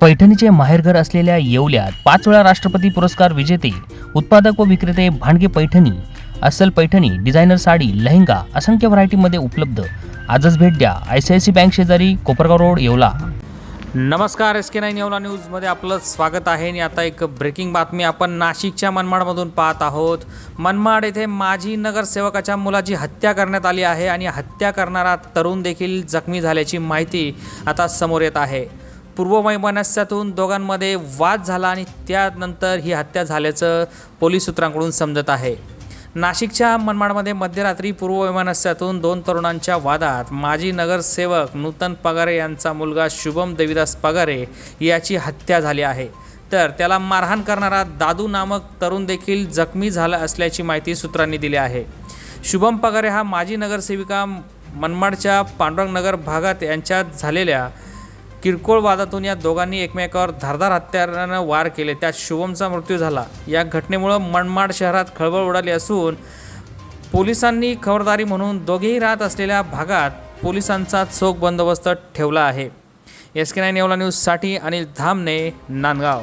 पैठणीचे माहेरघर असलेल्या येवल्यात पाच वेळा राष्ट्रपती पुरस्कार विजेते उत्पादक व विक्रेते भांडगे पैठणी अस्सल पैठणी डिझायनर साडी लेहंगा असंख्य व्हरायटीमध्ये उपलब्ध. आजच भेट द्या I C I C bank शेजारी कोपरगाव रोड येवला. नमस्कार एस के नाईन येवला न्यूजमध्ये आपलं स्वागत आहे आणि आता एक ब्रेकिंग बातमी. आपण नाशिकच्या मनमाडमधून पाहत आहोत. मनमाड येथे माजी नगरसेवकाच्या मुलाची हत्या करण्यात आली आहे आणि हत्या करणारा तरुण देखील जखमी झाल्याची माहिती आता समोर येत आहे. पूर्ववैमनस्यातून दोघांमध्ये वाद झाला आणि त्यानंतर ही हत्या झाल्याचं पोलीस सूत्रांकडून समजत आहे. नाशिकच्या मनमाडमध्ये मध्यरात्री पूर्ववैमनस्यातून दोन तरुणांच्या वादात माजी नगरसेवक नूतन पगारे यांचा मुलगा शुभम देविदास पगारे याची हत्या झाली आहे. तर त्याला मारहाण करणारा दादू नामक तरुण देखील जखमी झाला असल्याची माहिती सूत्रांनी दिली आहे. शुभम पगारे हा माजी नगरसेविका मनमाडच्या पांडुरंगनगर भागात यांच्यात झालेल्या किरकोळ वादातून या दोघांनी एकमेकावर धारदार हत्यारानं वार केले. त्यात शुभमचा मृत्यू झाला. या घटनेमुळं मनमाड शहरात खळबळ उडाली असून पोलिसांनी खबरदारी म्हणून दोघेही राहत असलेल्या भागात पोलिसांचा चोख बंदोबस्त ठेवला आहे. एस के नाईन येवला न्यूजसाठी अनिल धामने नांदगाव.